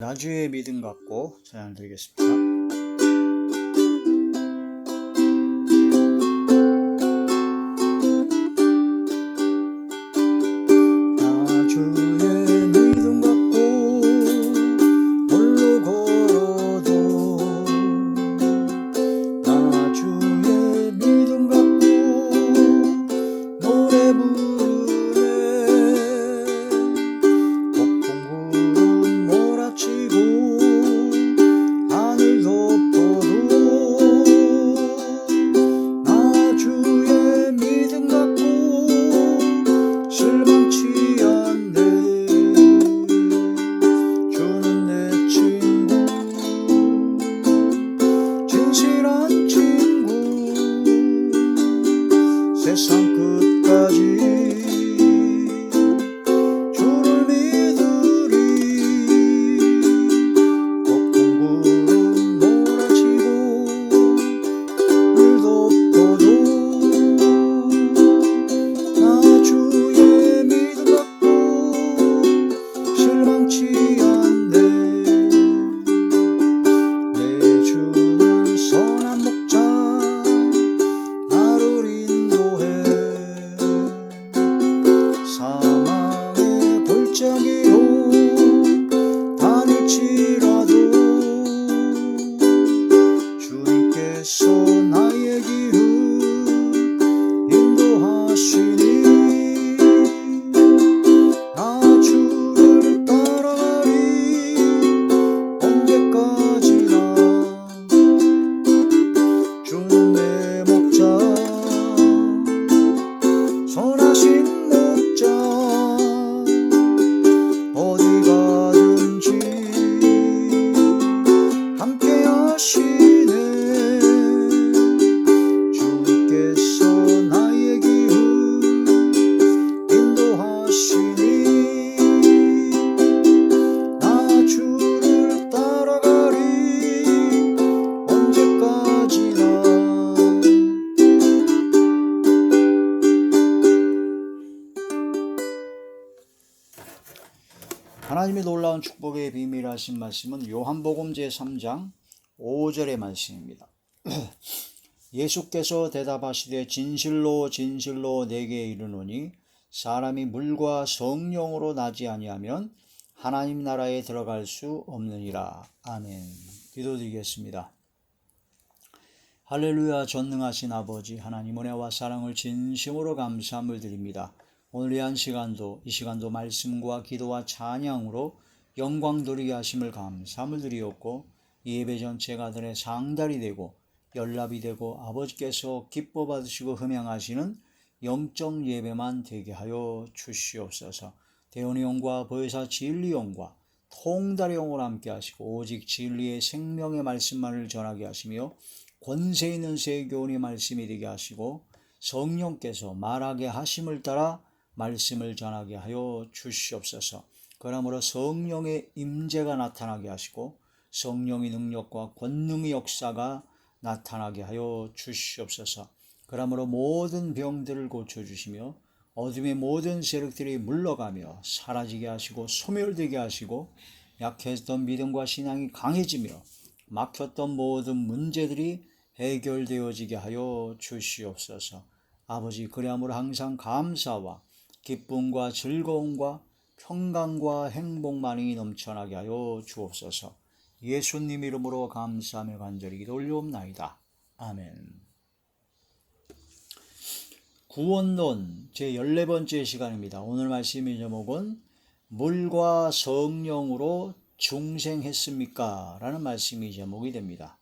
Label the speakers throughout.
Speaker 1: 나주의 믿음 갖고 찬양 드리겠습니다. 나 하나님의 놀라운 축복의 비밀하신 말씀은 요한복음 제3장 5절의 말씀입니다. 예수께서 대답하시되 진실로 진실로 내게 이르노니 사람이 물과 성령으로 나지 아니하면 하나님 나라에 들어갈 수 없느니라. 아멘. 기도드리겠습니다. 할렐루야 전능하신 아버지 하나님 은혜와 사랑을 진심으로 감사함을 드립니다. 오늘 이 한 시간도 이 시간도 말씀과 기도와 찬양으로 영광 돌리게 하심을 감사함을 드리었고 이 예배 전체가 들의 상달이 되고 연락이 되고 아버지께서 기뻐 받으시고 흠양하시는 영적 예배만 되게 하여 주시옵소서. 대원의 영과 보혜사 진리 영과 통달의 영을 함께 하시고 오직 진리의 생명의 말씀만을 전하게 하시며 권세 있는 세교훈의 말씀이 되게 하시고 성령께서 말하게 하심을 따라 말씀을 전하게 하여 주시옵소서. 그러므로 성령의 임재가 나타나게 하시고 성령의 능력과 권능의 역사가 나타나게 하여 주시옵소서. 그러므로 모든 병들을 고쳐 주시며 어둠의 모든 세력들이 물러가며 사라지게 하시고 소멸되게 하시고 약했던 믿음과 신앙이 강해지며 막혔던 모든 문제들이 해결되어지게 하여 주시옵소서. 아버지 그리함으로 항상 감사와 기쁨과 즐거움과 평강과 행복만이 넘쳐나게 하여 주옵소서. 예수님 이름으로 감사하며 간절히 기도 올려옵나이다. 아멘. 구원론 제 14번째 시간입니다. 오늘 말씀의 제목은 물과 성령으로 중생했습니까? 라는 말씀이 제목이 됩니다.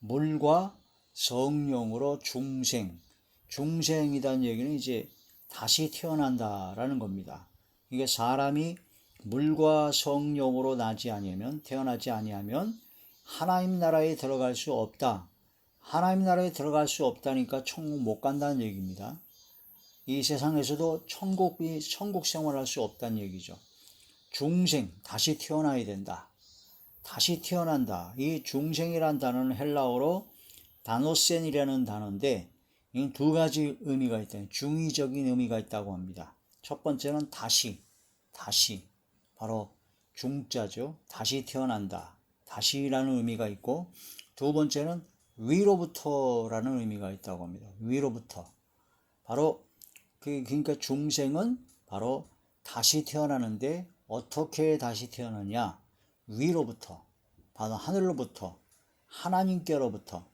Speaker 1: 물과 성령으로 중생. 중생이라는 얘기는 이제 다시 태어난다라는 겁니다. 이게 사람이 물과 성령으로 나지 아니하면 태어나지 아니하면 하나님 나라에 들어갈 수 없다. 하나님 나라에 들어갈 수 없다니까 천국 못 간다는 얘기입니다. 이 세상에서도 천국이 천국 생활할 수 없다는 얘기죠. 중생 다시 태어나야 된다. 다시 태어난다. 이 중생이란 단어는 헬라어로 다노센이라는 단어인데 이두 가지 의미가 있다. 중의적인 의미가 있다고 합니다. 첫 번째는 다시, 다시 바로 중자죠. 다시 태어난다. 다시라는 의미가 있고 두 번째는 위로부터라는 의미가 있다고 합니다. 위로부터. 바로 그 그러니까 중생은 바로 다시 태어나는데 어떻게 다시 태어나냐? 위로부터. 바로 하늘로부터 하나님께로부터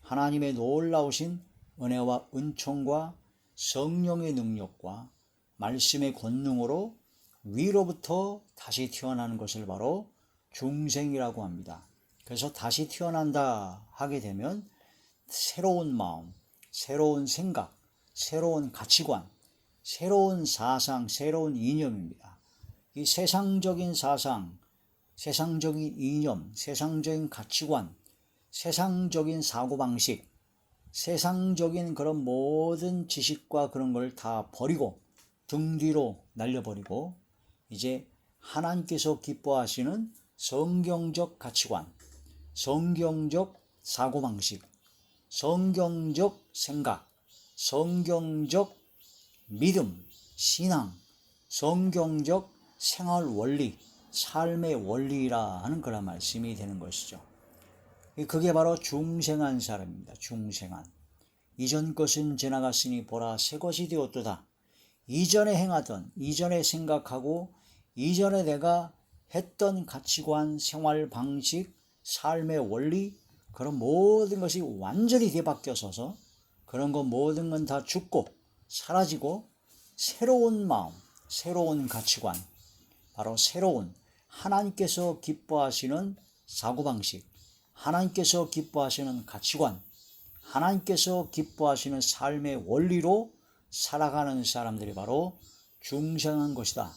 Speaker 1: 하나님의 놀라우신 은혜와 은총과 성령의 능력과 말씀의 권능으로 위로부터 다시 태어나는 것을 바로 중생이라고 합니다. 그래서 다시 태어난다 하게 되면 새로운 마음, 새로운 생각, 새로운 가치관, 새로운 사상, 새로운 이념입니다. 이 세상적인 사상, 세상적인 이념, 세상적인 가치관, 세상적인 사고방식, 세상적인 그런 모든 지식과 그런 걸 다 버리고 등 뒤로 날려버리고 이제 하나님께서 기뻐하시는 성경적 가치관, 성경적 사고방식, 성경적 생각, 성경적 믿음, 신앙, 성경적 생활 원리, 삶의 원리라 하는 그런 말씀이 되는 것이죠. 그게 바로 중생한 사람입니다. 중생한. 이전 것은 지나갔으니 보라 새 것이 되었도다. 이전에 행하던, 이전에 생각하고, 이전에 내가 했던 가치관, 생활 방식, 삶의 원리, 그런 모든 것이 완전히 뒤바뀌어서서 그런 것 모든 건 다 죽고 사라지고 새로운 마음, 새로운 가치관, 바로 새로운 하나님께서 기뻐하시는 사고방식, 하나님께서 기뻐하시는 가치관, 하나님께서 기뻐하시는 삶의 원리로 살아가는 사람들이 바로 중생한 것이다.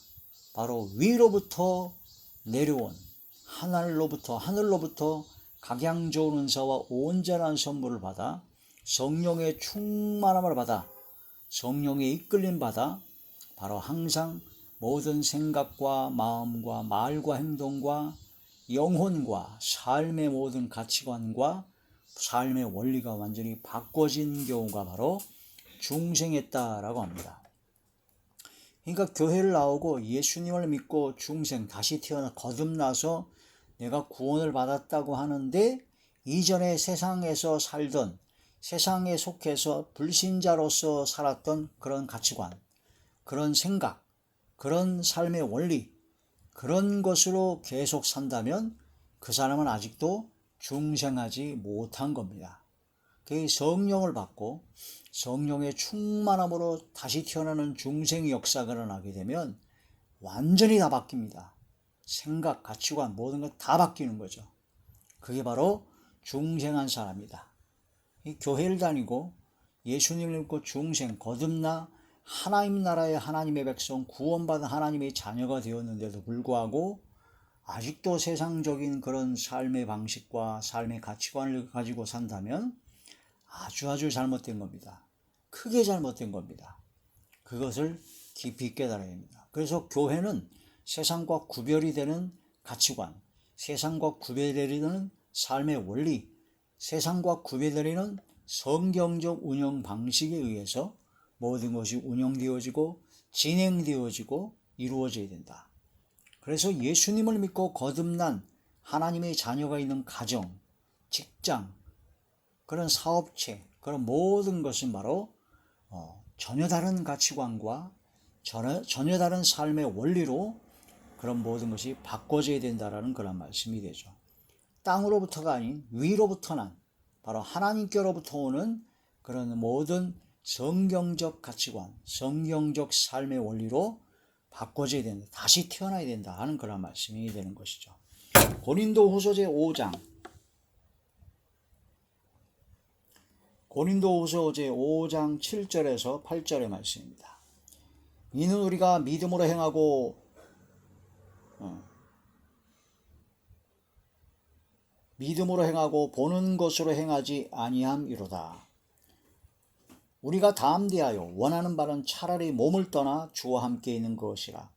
Speaker 1: 바로 위로부터 내려온 하늘로부터 하늘로부터 각양 좋은 은사와 온전한 선물을 받아 성령의 충만함을 받아 성령의 이끌림 받아 바로 항상 모든 생각과 마음과 말과 행동과 영혼과 삶의 모든 가치관과 삶의 원리가 완전히 바꿔진 경우가 바로 중생했다라고 합니다. 그러니까 교회를 나오고 예수님을 믿고 중생 다시 태어나 거듭나서 내가 구원을 받았다고 하는데 이전에 세상에서 살던 세상에 속해서 불신자로서 살았던 그런 가치관, 그런 생각, 그런 삶의 원리, 그런 것으로 계속 산다면 그 사람은 아직도 중생하지 못한 겁니다. 그 성령을 받고 성령의 충만함으로 다시 태어나는 중생의 역사가 일어나게 되면 완전히 다 바뀝니다. 생각, 가치관, 모든 것 다 바뀌는 거죠. 그게 바로 중생한 사람이다. 이 교회를 다니고 예수님을 믿고 중생, 거듭나 하나님 나라의 하나님의 백성, 구원받은 하나님의 자녀가 되었는데도 불구하고 아직도 세상적인 그런 삶의 방식과 삶의 가치관을 가지고 산다면 아주 아주 잘못된 겁니다. 크게 잘못된 겁니다. 그것을 깊이 깨달아야 합니다. 그래서 교회는 세상과 구별이 되는 가치관, 세상과 구별되는 삶의 원리, 세상과 구별되는 성경적 운영 방식에 의해서 모든 것이 운영되어지고 진행되어지고 이루어져야 된다. 그래서 예수님을 믿고 거듭난 하나님의 자녀가 있는 가정, 직장, 그런 사업체, 그런 모든 것은 바로 어, 전혀 다른 가치관과 전혀, 전혀 다른 삶의 원리로 그런 모든 것이 바꿔져야 된다라는 그런 말씀이 되죠. 땅으로부터가 아닌 위로부터 난 바로 하나님께로부터 오는 그런 모든 성경적 가치관, 성경적 삶의 원리로 바꿔져야 된다. 다시 태어나야 된다 하는 그런 말씀이 되는 것이죠. 고린도 후서제 5장 고린도 후서제 5장 7절에서 8절의 말씀입니다. 이는 우리가 믿음으로 행하고 어. 믿음으로 행하고 보는 것으로 행하지 아니함이로다. 우리가 담대하여 원하는 바는 차라리 몸을 떠나 주와 함께 있는 것이라.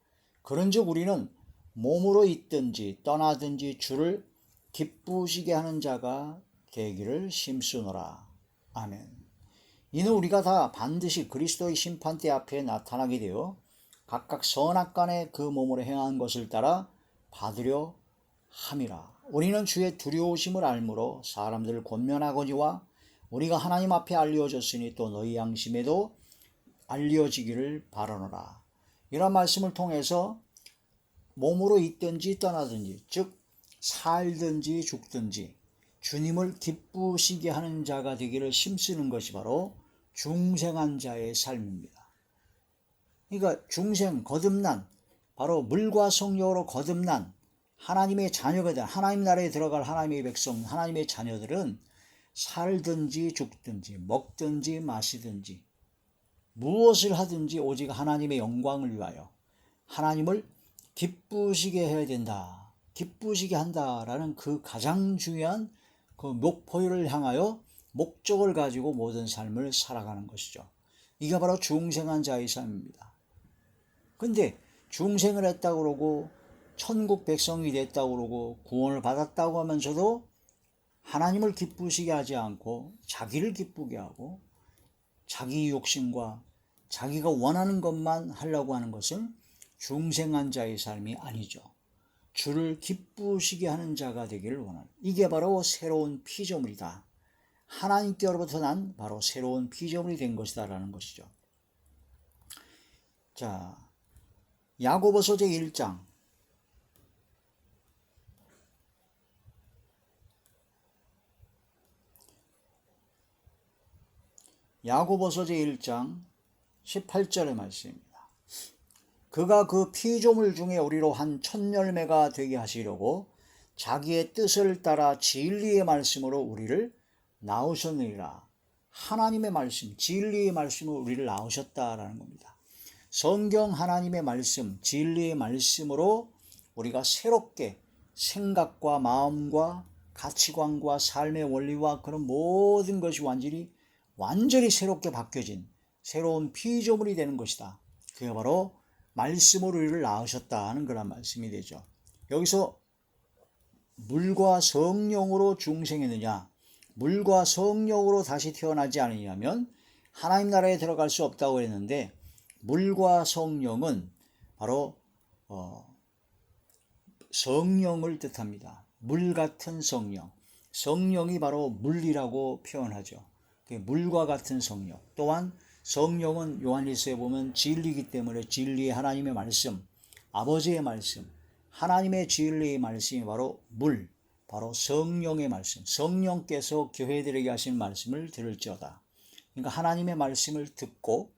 Speaker 1: 그런즉 우리는 몸으로 있든지 떠나든지 주를 기쁘시게 하는 자가 되기를 심쓰노라. 아멘. 이는 우리가 다 반드시 그리스도의 심판대 앞에 나타나게 되어 각각 선악간에 그 몸으로 행한 것을 따라 받으려 함이라. 우리는 주의 두려우심을 알므로 사람들을 권면하거니와 우리가 하나님 앞에 알려졌으니 또 너희 양심에도 알려지기를 바라노라. 이런 말씀을 통해서 몸으로 있든지 떠나든지 즉 살든지 죽든지 주님을 기쁘시게 하는 자가 되기를 힘쓰는 것이 바로 중생한 자의 삶입니다. 그러니까 중생 거듭난 바로 물과 성령으로 거듭난 하나님의 자녀가 된 하나님 나라에 들어갈 하나님의 백성 하나님의 자녀들은 살든지 죽든지 먹든지 마시든지 무엇을 하든지 오직 하나님의 영광을 위하여 하나님을 기쁘시게 해야 된다. 기쁘시게 한다라는 그 가장 중요한 그 목표를 향하여 목적을 가지고 모든 삶을 살아가는 것이죠. 이게 바로 중생한 자의 삶입니다. 근데 중생을 했다고 그러고 천국 백성이 됐다고 그러고 구원을 받았다고 하면서도 하나님을 기쁘시게 하지 않고 자기를 기쁘게 하고 자기 욕심과 자기가 원하는 것만 하려고 하는 것은 중생한 자의 삶이 아니죠. 주를 기쁘시게 하는 자가 되기를 원하는 이게 바로 새로운 피조물이다. 하나님께로부터 난 바로 새로운 피조물이 된 것이다라는 것이죠. 자, 야고보서 제 1장 야고보서 제 1장 18절의 말씀입니다. 그가 그 피조물 중에 우리로 한 천열매가 되게 하시려고 자기의 뜻을 따라 진리의 말씀으로 우리를 나오셨느니라. 하나님의 말씀, 진리의 말씀으로 우리를 나오셨다라는 겁니다. 성경 하나님의 말씀, 진리의 말씀으로 우리가 새롭게 생각과 마음과 가치관과 삶의 원리와 그런 모든 것이 완전히 완전히 새롭게 바뀌어진 새로운 피조물이 되는 것이다. 그게 바로 말씀으로 우리를 낳으셨다는 그런 말씀이 되죠. 여기서 물과 성령으로 중생했느냐, 물과 성령으로 다시 태어나지 않으냐면 하나님 나라에 들어갈 수 없다고 했는데 물과 성령은 바로 어, 성령을 뜻합니다. 물 같은 성령. 성령이 바로 물이라고 표현하죠. 물과 같은 성령. 또한 성령은 요한일서에 보면 진리이기 때문에 진리의 하나님의 말씀, 아버지의 말씀, 하나님의 진리의 말씀이 바로 물, 바로 성령의 말씀, 성령께서 교회들에게 하신 말씀을 들을지어다. 그러니까 하나님의 말씀을 듣고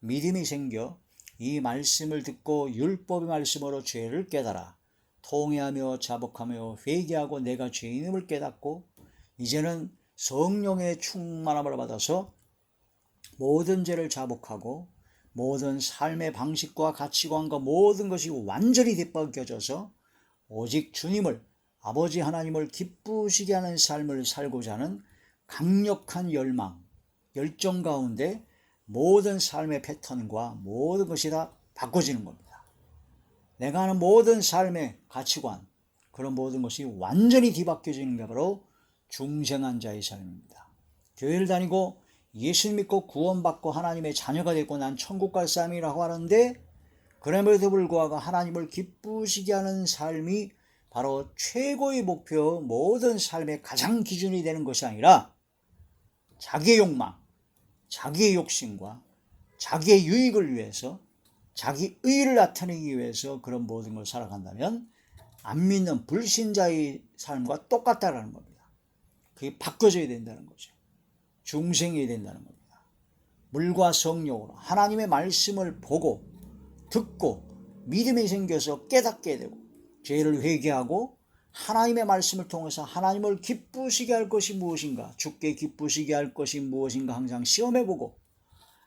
Speaker 1: 믿음이 생겨 이 말씀을 듣고 율법의 말씀으로 죄를 깨달아 통회하며 자복하며 회개하고 내가 죄인임을 깨닫고 이제는 성령의 충만함을 받아서 모든 죄를 자복하고 모든 삶의 방식과 가치관과 모든 것이 완전히 뒤바뀌어져서 오직 주님을 아버지 하나님을 기쁘시게 하는 삶을 살고자 하는 강력한 열망, 열정 가운데 모든 삶의 패턴과 모든 것이 다 바꿔지는 겁니다. 내가 하는 모든 삶의 가치관, 그런 모든 것이 완전히 뒤바뀌어지는 게 바로 중생한 자의 삶입니다. 교회를 다니고 예수 믿고 구원받고 하나님의 자녀가 되고 난 천국 갈 삶이라고 하는데 그럼에도 불구하고 하나님을 기쁘시게 하는 삶이 바로 최고의 목표 모든 삶의 가장 기준이 되는 것이 아니라 자기의 욕망, 자기의 욕심과 자기의 유익을 위해서 자기 의를 나타내기 위해서 그런 모든 걸 살아간다면 안 믿는 불신자의 삶과 똑같다라는 겁니다. 그게 바꿔져야 된다는 거죠. 중생이 된다는 겁니다. 물과 성령으로 하나님의 말씀을 보고 듣고 믿음이 생겨서 깨닫게 되고 죄를 회개하고 하나님의 말씀을 통해서 하나님을 기쁘시게 할 것이 무엇인가 죽게 기쁘시게 할 것이 무엇인가 항상 시험해보고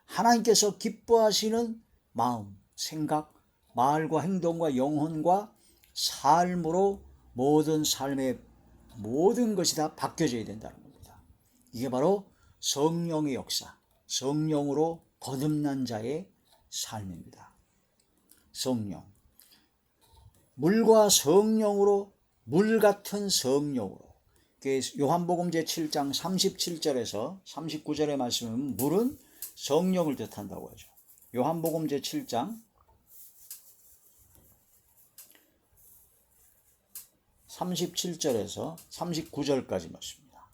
Speaker 1: 하나님께서 기뻐하시는 마음, 생각, 말과 행동과 영혼과 삶으로 모든 삶의 모든 것이 다 바뀌어져야 된다는 겁니다. 이게 바로 성령의 역사, 성령으로 거듭난 자의 삶입니다. 성령. 물과 성령으로, 물 같은 성령으로. 요한복음 제7장 37절에서 39절의 말씀은 물은 성령을 뜻한다고 하죠. 요한복음 제7장 37절에서 39절까지 말씀입니다.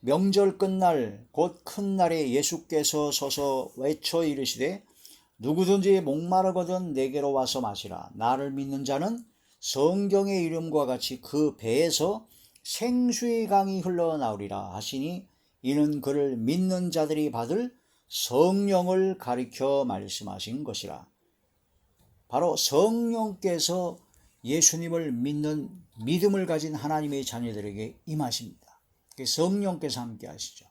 Speaker 1: 명절 끝날 곧 큰 날에 예수께서 서서 외쳐 이르시되 누구든지 목마르거든 내게로 와서 마시라. 나를 믿는 자는 성경의 이름과 같이 그 배에서 생수의 강이 흘러나오리라 하시니 이는 그를 믿는 자들이 받을 성령을 가리켜 말씀하신 것이라. 바로 성령께서 예수님을 믿는 믿음을 가진 하나님의 자녀들에게 임하십니다. 성령께서 함께 하시죠.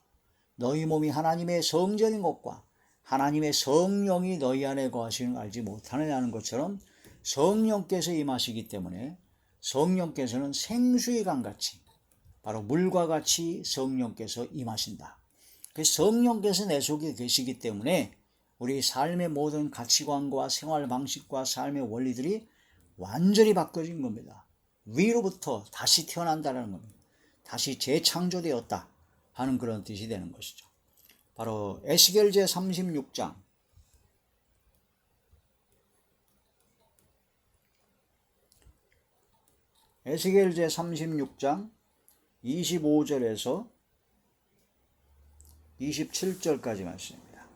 Speaker 1: 너희 몸이 하나님의 성전인 것과 하나님의 성령이 너희 안에 거하시는 걸 알지 못하느냐는 것처럼 성령께서 임하시기 때문에 성령께서는 생수의 강같이 바로 물과 같이 성령께서 임하신다. 그 성령께서 내 속에 계시기 때문에 우리 삶의 모든 가치관과 생활 방식과 삶의 원리들이 완전히 바꿔진 겁니다. 위로부터 다시 태어난다는 겁니다. 다시 재창조되었다 하는 그런 뜻이 되는 것이죠. 바로 에스겔 제 36장 에스겔 제 36장 25절에서 27절까지 말씀입니다.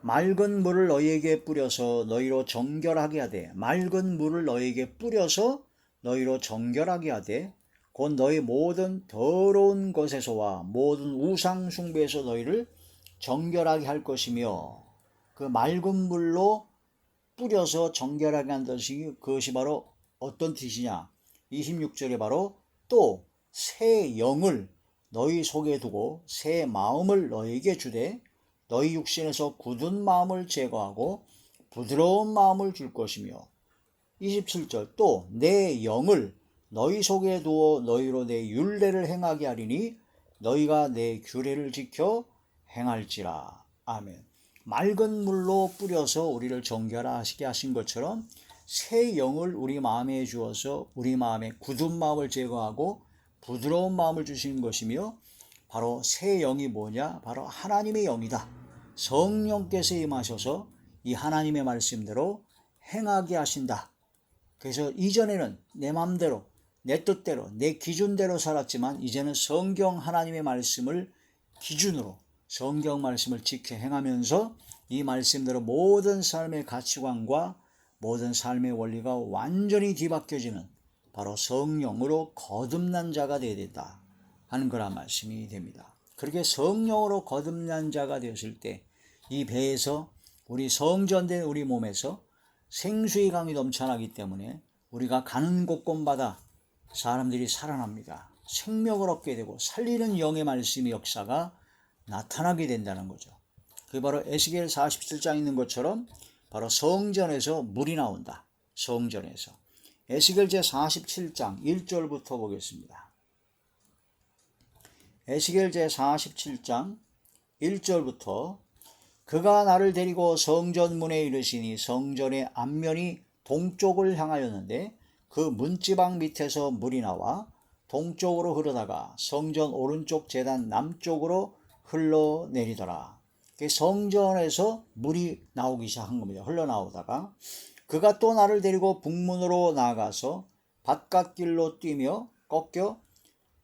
Speaker 1: 맑은 물을 너희에게 뿌려서 너희로 정결하게 하되 맑은 물을 너희에게 뿌려서 너희로 정결하게 하되 곧 너희 모든 더러운 것에서와 모든 우상 숭배에서 너희를 정결하게 할 것이며 그 맑은 물로 뿌려서 정결하게 한 것이 그것이 바로 어떤 뜻이냐? 26절에 바로 또 새 영을 너희 속에 두고 새 마음을 너희에게 주되 너희 육신에서 굳은 마음을 제거하고 부드러운 마음을 줄 것이며 27절 또 내 영을 너희 속에 두어 너희로 내 율례를 행하게 하리니 너희가 내 규례를 지켜 행할지라. 아멘. 맑은 물로 뿌려서 우리를 정결하시게 하신 것처럼 새 영을 우리 마음에 주어서 우리 마음의 굳은 마음을 제거하고 부드러운 마음을 주시는 것이며 바로 새 영이 뭐냐? 바로 하나님의 영이다. 성령께서 임하셔서 이 하나님의 말씀대로 행하게 하신다. 그래서 이전에는 내 마음대로 내 뜻대로 내 기준대로 살았지만 이제는 성경 하나님의 말씀을 기준으로 성경 말씀을 지켜 행하면서 이 말씀대로 모든 삶의 가치관과 모든 삶의 원리가 완전히 뒤바뀌어지는 바로 성령으로 거듭난 자가 되어야 된다 하는 그런 말씀이 됩니다. 그렇게 성령으로 거듭난 자가 되었을 때 이 배에서 우리 성전된 우리 몸에서 생수의 강이 넘쳐나기 때문에 우리가 가는 곳곳마다 사람들이 살아납니다. 생명을 얻게 되고 살리는 영의 말씀의 역사가 나타나게 된다는 거죠. 그게 바로 에스겔 47장 있는 것처럼 바로 성전에서 물이 나온다. 성전에서. 에스겔 제 47장 1절부터 보겠습니다. 에스겔 제 47장 1절부터 그가 나를 데리고 성전 문에 이르시니 성전의 앞면이 동쪽을 향하였는데 그 문지방 밑에서 물이 나와 동쪽으로 흐르다가 성전 오른쪽 재단 남쪽으로 흘러내리더라. 성전에서 물이 나오기 시작한 겁니다. 흘러나오다가 그가 또 나를 데리고 북문으로 나아가서 바깥길로 뛰며 꺾여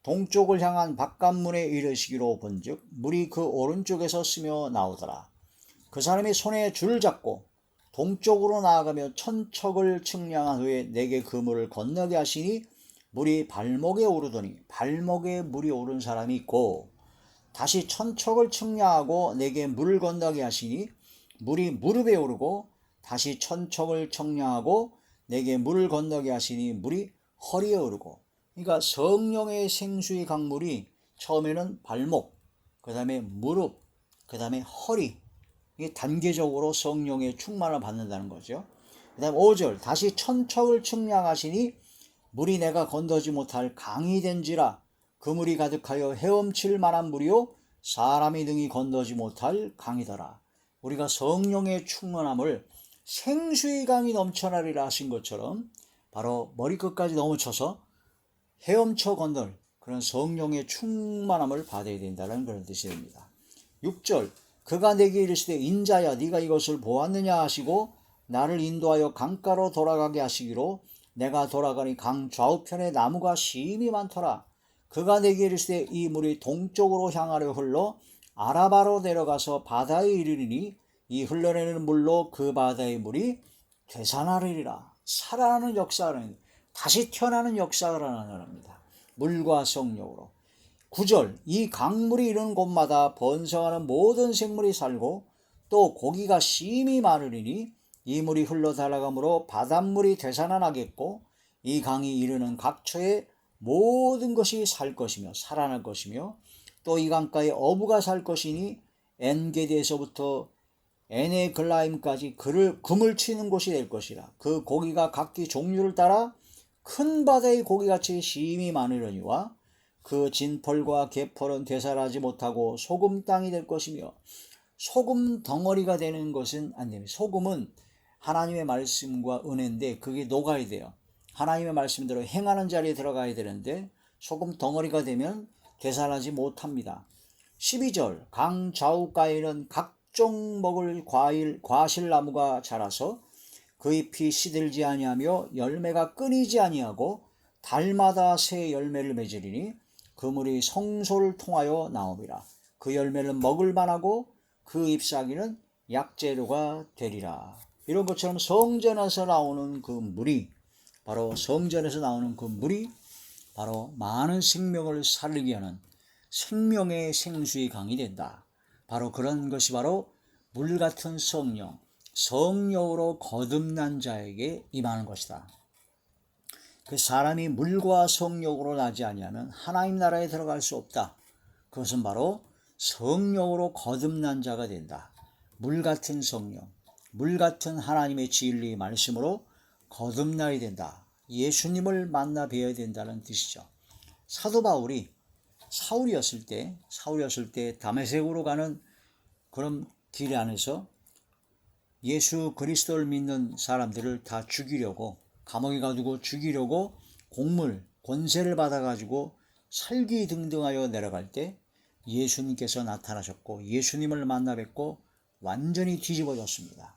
Speaker 1: 동쪽을 향한 바깥문에 이르시기로 본즉 물이 그 오른쪽에서 스며 나오더라. 그 사람이 손에 줄을 잡고 동쪽으로 나아가며 천척을 측량한 후에 내게 그 물을 건너게 하시니 물이 발목에 오르더니 발목에 물이 오른 사람이 있고 다시 천척을 측량하고 내게 물을 건너게 하시니 물이 무릎에 오르고 다시 천척을 측량하고 내게 물을 건너게 하시니 물이 허리에 오르고. 그러니까 성령의 생수의 강물이 처음에는 발목 그 다음에 무릎 그 다음에 허리 이게 단계적으로 성령의 충만을 받는다는 거죠. 그 다음 5절 다시 천척을 측량하시니 물이 내가 건너지 못할 강이 된지라 그 물이 가득하여 헤엄칠 만한 물이요 사람이 등이 건너지 못할 강이더라. 우리가 성령의 충만함을 생수의 강이 넘쳐나리라 하신 것처럼 바로 머리끝까지 넘어쳐서 헤엄쳐 건널 그런 성령의 충만함을 받아야 된다는 그런 뜻이 됩니다. 6절 그가 내게 이르시되 인자야 네가 이것을 보았느냐 하시고 나를 인도하여 강가로 돌아가게 하시기로 내가 돌아가니 강 좌우편에 나무가 심이 많더라. 그가 내게 이르시되 이 물이 동쪽으로 향하려 흘러 아라바로 내려가서 바다에 이르리니 이 흘러내리는 물로 그 바다의 물이 되살아나리라. 살아나는 역사는 다시 태어나는 역사가 일어납니다. 물과 성령으로. 9절 이 강물이 이르는 곳마다 번성하는 모든 생물이 살고 또 고기가 심히 많으리니 이 물이 흘러 달아가므로 바닷물이 되살아나겠고 이 강이 이르는 각처에 모든 것이 살 것이며 살아날 것이며 또 이 강가에 어부가 살 것이니 엔게디에서부터 에네글라임까지 그를 금을 치는 곳이 될 것이라. 그 고기가 각기 종류를 따라 큰 바다의 고기같이 심이 많으려니와 그 진펄과 개펄은 되살하지 못하고 소금 땅이 될 것이며 소금 덩어리가 되는 것은 안 됩니다. 소금은 하나님의 말씀과 은혜인데 그게 녹아야 돼요. 하나님의 말씀대로 행하는 자리에 들어가야 되는데 소금 덩어리가 되면 되살하지 못합니다. 12절 강 좌우가에는 각종 먹을 과일 과실나무가 자라서 그 잎이 시들지 아니하며 열매가 끊이지 아니하고 달마다 새 열매를 맺으리니 그 물이 성소를 통하여 나옵니다. 그 열매는 먹을 만하고 그 잎사귀는 약재료가 되리라. 이런 것처럼 성전에서 나오는 그 물이 바로 성전에서 나오는 그 물이 바로 많은 생명을 살리게 하는 생명의 생수의 강이 된다. 바로 그런 것이 바로 물 같은 성령, 성령으로 거듭난 자에게 임하는 것이다. 그 사람이 물과 성령으로 나지 아니하면 하나님 나라에 들어갈 수 없다. 그것은 바로 성령으로 거듭난 자가 된다. 물 같은 성령, 물 같은 하나님의 진리 말씀으로 거듭나야 된다. 예수님을 만나 뵈어야 된다는 뜻이죠. 사도 바울이 사울이었을 때, 사울이었을 때 다메섹으로 가는 그런 길 안에서 예수 그리스도를 믿는 사람들을 다 죽이려고 감옥에 가두고 죽이려고 곡물, 권세를 받아가지고 살기 등등하여 내려갈 때 예수님께서 나타나셨고 예수님을 만나 뵙고 완전히 뒤집어졌습니다.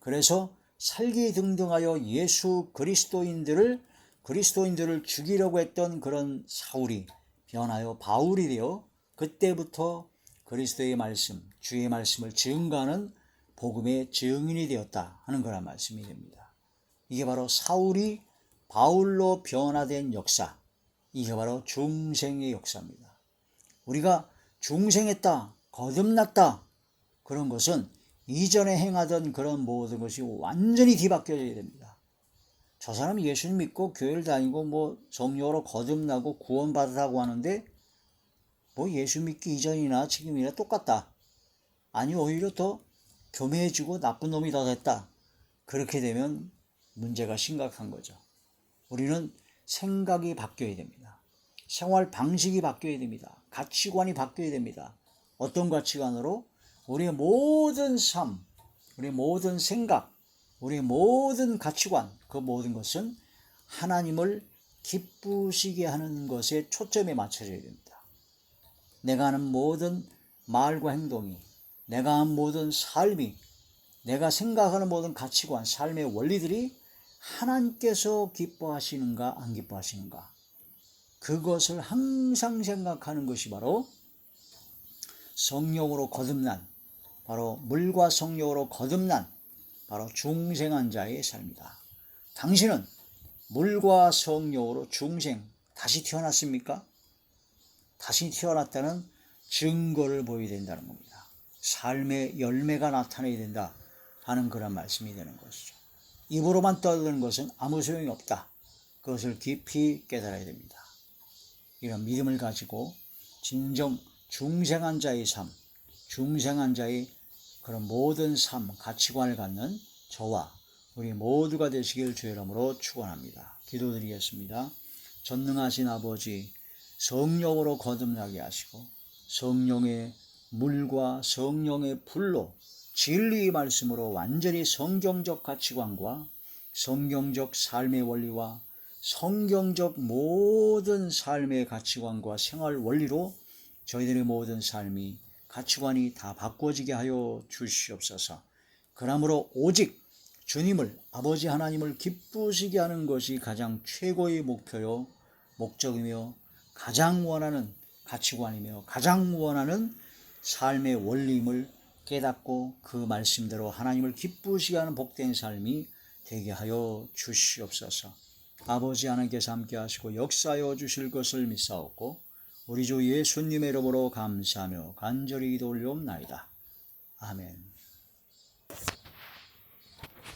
Speaker 1: 그래서 살기 등등하여 예수 그리스도인들을 그리스도인들을 죽이려고 했던 그런 사울이 변하여 바울이 되어 그때부터 그리스도의 말씀, 주의 말씀을 증가하는 복음의 증인이 되었다 하는 거란 말씀이 됩니다. 이게 바로 사울이 바울로 변화된 역사, 이게 바로 중생의 역사입니다. 우리가 중생했다, 거듭났다, 그런 것은 이전에 행하던 그런 모든 것이 완전히 뒤바뀌어져야 됩니다. 저 사람이 예수님 믿고 교회를 다니고 뭐 성령으로 거듭나고 구원받았다고 하는데 뭐 예수 믿기 이전이나 지금이나 똑같다. 아니 오히려 더 교매해지고 나쁜 놈이 더 됐다. 그렇게 되면 문제가 심각한 거죠. 우리는 생각이 바뀌어야 됩니다. 생활 방식이 바뀌어야 됩니다. 가치관이 바뀌어야 됩니다. 어떤 가치관으로? 우리의 모든 삶, 우리의 모든 생각, 우리의 모든 가치관, 그 모든 것은 하나님을 기쁘시게 하는 것에 초점에 맞춰져야 됩니다. 내가 하는 모든 말과 행동이, 내가 하는 모든 삶이, 내가 생각하는 모든 가치관, 삶의 원리들이 하나님께서 기뻐하시는가, 안 기뻐하시는가. 그것을 항상 생각하는 것이 바로 성령으로 거듭난, 바로 물과 성령으로 거듭난, 바로 중생한 자의 삶이다. 당신은 물과 성령으로 중생, 다시 태어났습니까? 다시 태어났다는 증거를 보여야 된다는 겁니다. 삶의 열매가 나타나야 된다 하는 그런 말씀이 되는 것이죠. 입으로만 떠드는 것은 아무 소용이 없다. 그것을 깊이 깨달아야 됩니다. 이런 믿음을 가지고 진정 중생한 자의 삶, 중생한 자의 그런 모든 삶, 가치관을 갖는 저와 우리 모두가 되시길 주의 이름으로 축원합니다. 기도드리겠습니다. 전능하신 아버지 성령으로 거듭나게 하시고 성령의 물과 성령의 불로 진리의 말씀으로 완전히 성경적 가치관과 성경적 삶의 원리와 성경적 모든 삶의 가치관과 생활 원리로 저희들의 모든 삶이 가치관이 다 바꿔지게 하여 주시옵소서. 그러므로 오직 주님을 아버지 하나님을 기쁘시게 하는 것이 가장 최고의 목표요 목적이며 가장 원하는 가치관이며 가장 원하는 삶의 원리임을 깨닫고 그 말씀대로 하나님을 기쁘시게 하는 복된 삶이 되게 하여 주시옵소서. 아버지 하나님께서 함께 하시고 역사하여 주실 것을 믿사옵고 우리 주 예수님의 이름으로 감사하며 간절히 기도 올리옵나이다. 아멘.